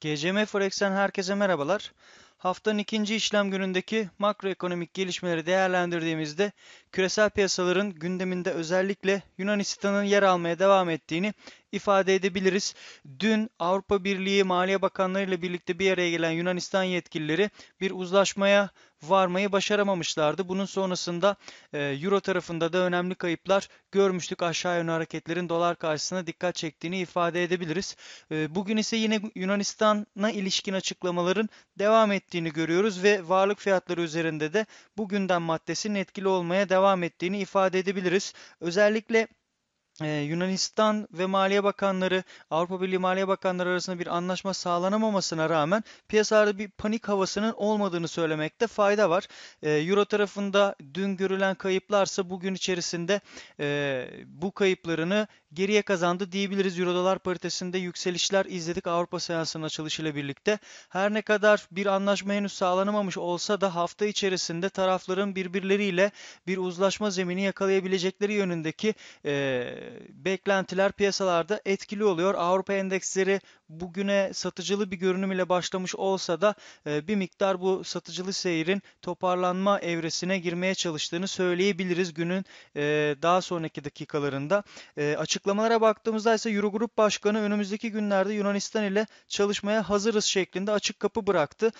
GCM Forex'ten herkese merhabalar. Haftanın ikinci işlem günündeki makroekonomik gelişmeleri değerlendirdiğimizde küresel piyasaların gündeminde özellikle Yunanistan'ın yer almaya devam ettiğini ifade edebiliriz. Dün Avrupa Birliği Maliye Bakanları ile birlikte bir araya gelen Yunanistan yetkilileri bir uzlaşmaya varmayı başaramamışlardı. Bunun sonrasında e, Euro tarafında da önemli kayıplar görmüştük. Aşağı yönlü hareketlerin dolar karşısına dikkat çektiğini ifade edebiliriz. E, bugün ise yine Yunanistan'a ilişkin açıklamaların devam ettiğini görüyoruz ve varlık fiyatları üzerinde de bu gündem maddesinin etkili olmaya devam ettiğini ifade edebiliriz. Özellikle ee, Yunanistan ve Maliye Bakanları, Avrupa Birliği Maliye Bakanları arasında bir anlaşma sağlanamamasına rağmen piyasalarda bir panik havasının olmadığını söylemekte fayda var. Ee, Euro tarafında dün görülen kayıplarsa bugün içerisinde e, bu kayıplarını geriye kazandı diyebiliriz. Euro dolar paritesinde yükselişler izledik Avrupa seansının açılışıyla birlikte. Her ne kadar bir anlaşma henüz sağlanamamış olsa da hafta içerisinde tarafların birbirleriyle bir uzlaşma zemini yakalayabilecekleri yönündeki e, beklentiler piyasalarda etkili oluyor. Avrupa endeksleri bugüne satıcılı bir görünüm ile başlamış olsa da e, bir miktar bu satıcılı seyrin toparlanma evresine girmeye çalıştığını söyleyebiliriz günün e, daha sonraki dakikalarında. E, açıklamalara baktığımızda ise Eurogrup Başkanı önümüzdeki günlerde Yunanistan ile çalışmaya hazırız şeklinde açık kapı bıraktı.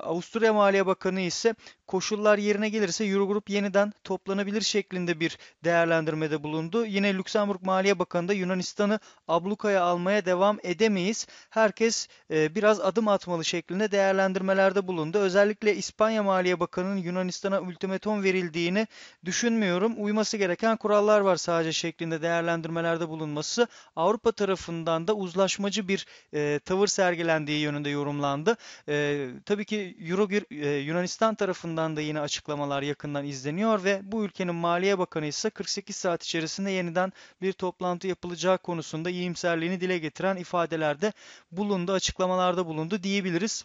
Avusturya Maliye Bakanı ise koşullar yerine gelirse Eurogrup yeniden toplanabilir şeklinde bir değerlendirmede bulundu. Yine Lüksemburg Maliye Bakanı da Yunanistan'ı ablukaya almaya devam edemeyiz. Herkes e, biraz adım atmalı şeklinde değerlendirmelerde bulundu. Özellikle İspanya Maliye Bakanı'nın Yunanistan'a ultimatum verildiğini düşünmüyorum. Uyması gereken kurallar var sadece şeklinde değerlendirmelerde bulunması. Avrupa tarafından da uzlaşmacı bir e, tavır sergilendiği yönünde yorumlandı. E, tabii ki Euro, e, Yunanistan tarafından da yine açıklamalar yakından izleniyor ve bu ülkenin Maliye Bakanı ise 48 saat içerisinde yeniden bir toplantı yapılacağı konusunda iyimserliğini dile getiren ifadelerde bulundu, açıklamalarda bulundu diyebiliriz.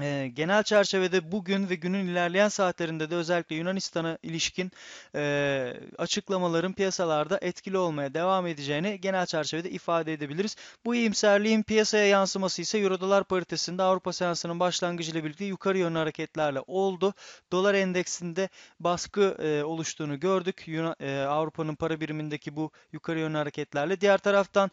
E, genel çerçevede bugün ve günün ilerleyen saatlerinde de özellikle Yunanistan'a ilişkin e, açıklamaların piyasalarda etkili olmaya devam edeceğini genel çerçevede ifade edebiliriz. Bu iyimserliğin piyasaya yansıması ise Euro-Dolar paritesinde Avrupa seansının başlangıcıyla birlikte yukarı yönlü hareketlerle oldu. Dolar endeksinde baskı e, oluştuğunu gördük. E, Avrupa'nın para birimindeki bu yukarı yönlü hareketlerle. Diğer taraftan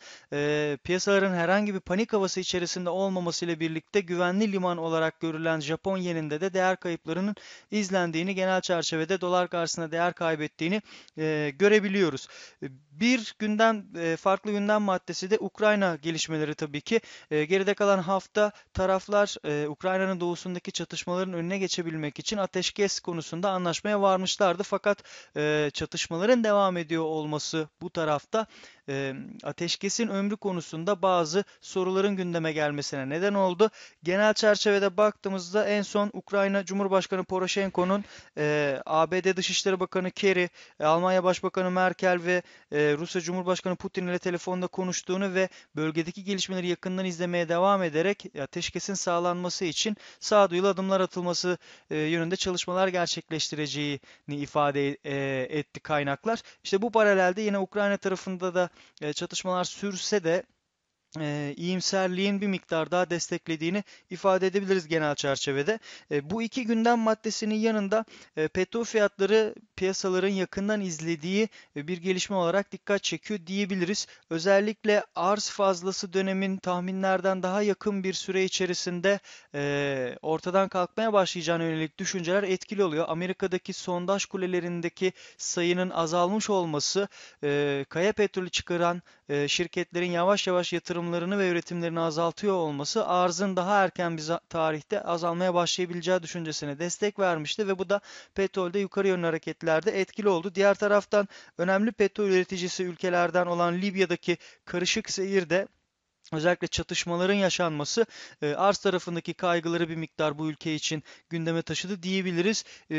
piyasaların herhangi bir panik havası içerisinde olmamasıyla birlikte güvenli liman olarak olarak görülen Japon yeninde de değer kayıplarının izlendiğini, genel çerçevede dolar karşısında değer kaybettiğini e, görebiliyoruz. Bir günden e, farklı gündem maddesi de Ukrayna gelişmeleri tabii ki. E, geride kalan hafta taraflar e, Ukrayna'nın doğusundaki çatışmaların önüne geçebilmek için ateşkes konusunda anlaşmaya varmışlardı. Fakat çatışmaların devam ediyor olması bu tarafta ateşkesin ömrü konusunda bazı soruların gündeme gelmesine neden oldu. Genel çerçevede baktığımızda en son Ukrayna Cumhurbaşkanı Poroshenko'nun ABD Dışişleri Bakanı Kerry, Almanya Başbakanı Merkel ve Rusya Cumhurbaşkanı Putin ile telefonda konuştuğunu ve bölgedeki gelişmeleri yakından izlemeye devam ederek ateşkesin sağlanması için sağduyulu adımlar atılması e, yönünde çalışmalar gerçekleştireceğini ifade e, etti kaynaklar. İşte bu paralelde yine Ukrayna tarafında da e, çatışmalar sürse de e, iyimserliğin bir miktar daha desteklediğini ifade edebiliriz genel çerçevede. E, bu iki gündem maddesinin yanında e, petrol fiyatları piyasaların yakından izlediği e, bir gelişme olarak dikkat çekiyor diyebiliriz. Özellikle arz fazlası dönemin tahminlerden daha yakın bir süre içerisinde e, ortadan kalkmaya başlayacağına yönelik düşünceler etkili oluyor. Amerika'daki sondaj kulelerindeki sayının azalmış olması, e, kaya petrolü çıkaran e, şirketlerin yavaş yavaş yatırımlarını ve üretimlerini azaltıyor olması arzın daha erken bir tarihte azalmaya başlayabileceği düşüncesine destek vermişti ve bu da petrolde yukarı yönlü hareketlerde etkili oldu. Diğer taraftan önemli petrol üreticisi ülkelerden olan Libya'daki karışık seyir de özellikle çatışmaların yaşanması e, arz tarafındaki kaygıları bir miktar bu ülke için gündeme taşıdı diyebiliriz. E,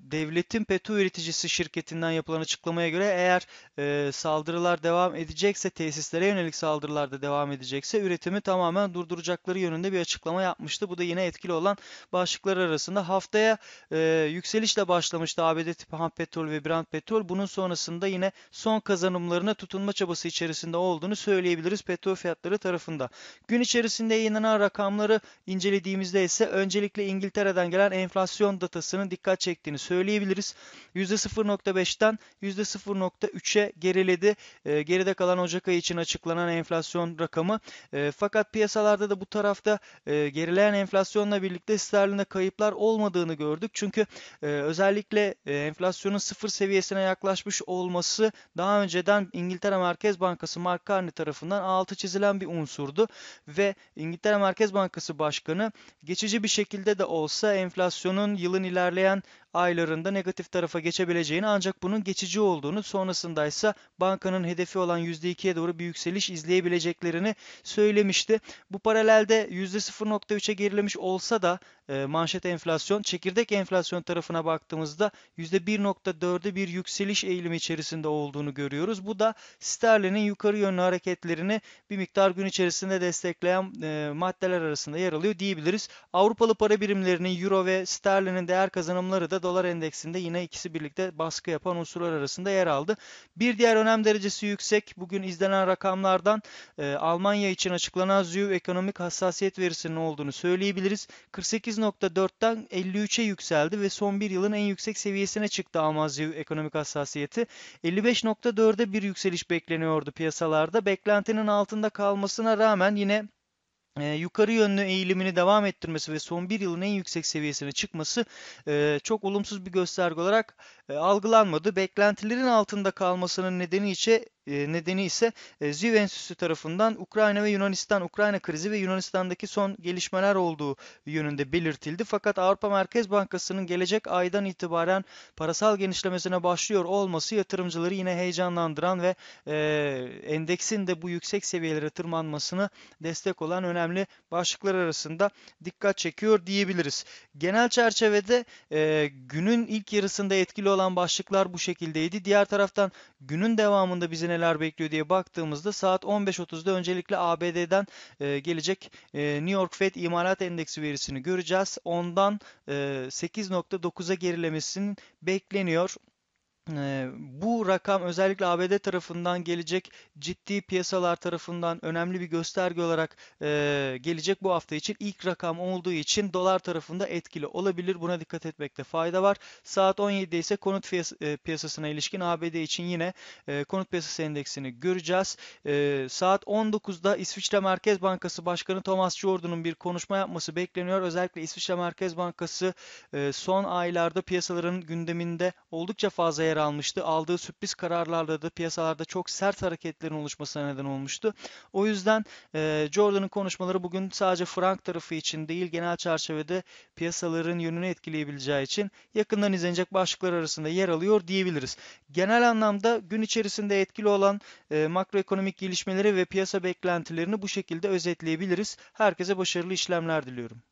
devletin petrol üreticisi şirketinden yapılan açıklamaya göre eğer e, saldırılar devam edecekse, tesislere yönelik saldırılar da devam edecekse üretimi tamamen durduracakları yönünde bir açıklama yapmıştı. Bu da yine etkili olan başlıklar arasında. Haftaya e, yükselişle başlamıştı ABD tipi ham petrol ve Brent petrol. Bunun sonrasında yine son kazanımlarına tutunma çabası içerisinde olduğunu söyleyebiliriz. Petrol fiyatları tarafında. Gün içerisinde yayınlanan rakamları incelediğimizde ise öncelikle İngiltere'den gelen enflasyon datasının dikkat çektiğini söyleyebiliriz. %0.5'ten %0.3'e geriledi. E, geride kalan Ocak ayı için açıklanan enflasyon rakamı. E, fakat piyasalarda da bu tarafta e, gerileyen enflasyonla birlikte sterlinde kayıplar olmadığını gördük. Çünkü e, özellikle e, enflasyonun sıfır seviyesine yaklaşmış olması daha önceden İngiltere Merkez Bankası Mark Carney tarafından altı çizilen bir unsurdu ve İngiltere Merkez Bankası Başkanı geçici bir şekilde de olsa enflasyonun yılın ilerleyen aylarında negatif tarafa geçebileceğini ancak bunun geçici olduğunu sonrasında ise bankanın hedefi olan %2'ye doğru bir yükseliş izleyebileceklerini söylemişti. Bu paralelde %0.3'e gerilemiş olsa da e, manşet enflasyon çekirdek enflasyon tarafına baktığımızda %1.4'e bir yükseliş eğilimi içerisinde olduğunu görüyoruz. Bu da sterlinin yukarı yönlü hareketlerini bir miktar gün içerisinde destekleyen e, maddeler arasında yer alıyor diyebiliriz. Avrupalı para birimlerinin euro ve sterlinin değer kazanımları da dolar endeksinde yine ikisi birlikte baskı yapan unsurlar arasında yer aldı. Bir diğer önem derecesi yüksek bugün izlenen rakamlardan e, Almanya için açıklanan ZÜV ekonomik hassasiyet verisinin olduğunu söyleyebiliriz. 48.4'ten 53'e yükseldi ve son bir yılın en yüksek seviyesine çıktı Alman ZÜV ekonomik hassasiyeti. 55.4'e bir yükseliş bekleniyordu piyasalarda. Beklentinin altında kalmasına rağmen yine e, yukarı yönlü eğilimini devam ettirmesi ve son bir yılın en yüksek seviyesine çıkması e, çok olumsuz bir gösterge olarak e, algılanmadı. Beklentilerin altında kalmasının nedeni ise e, nedeni ise e, Ziv Enstitüsü tarafından Ukrayna ve Yunanistan, Ukrayna krizi ve Yunanistan'daki son gelişmeler olduğu yönünde belirtildi. Fakat Avrupa Merkez Bankası'nın gelecek aydan itibaren parasal genişlemesine başlıyor olması yatırımcıları yine heyecanlandıran ve e, endeksin de bu yüksek seviyelere tırmanmasını destek olan önemli başlıklar arasında dikkat çekiyor diyebiliriz. Genel çerçevede e, günün ilk yarısında etkili olan başlıklar bu şekildeydi. Diğer taraftan günün devamında bizi neler bekliyor diye baktığımızda saat 15.30'da öncelikle ABD'den e, gelecek e, New York Fed imalat endeksi verisini göreceğiz. Ondan e, 8.9'a gerilemesinin bekleniyor. Bu rakam özellikle ABD tarafından gelecek ciddi piyasalar tarafından önemli bir gösterge olarak gelecek bu hafta için ilk rakam olduğu için dolar tarafında etkili olabilir. Buna dikkat etmekte fayda var. Saat 17'de ise konut piyasasına ilişkin ABD için yine konut piyasası endeksini göreceğiz. Saat 19'da İsviçre Merkez Bankası Başkanı Thomas Jordan'ın bir konuşma yapması bekleniyor. Özellikle İsviçre Merkez Bankası son aylarda piyasaların gündeminde oldukça fazla yer almıştı. Aldığı sürpriz kararlarla da piyasalarda çok sert hareketlerin oluşmasına neden olmuştu. O yüzden e, Jordan'ın konuşmaları bugün sadece frank tarafı için değil genel çerçevede piyasaların yönünü etkileyebileceği için yakından izlenecek başlıklar arasında yer alıyor diyebiliriz. Genel anlamda gün içerisinde etkili olan e, makroekonomik gelişmeleri ve piyasa beklentilerini bu şekilde özetleyebiliriz. Herkese başarılı işlemler diliyorum.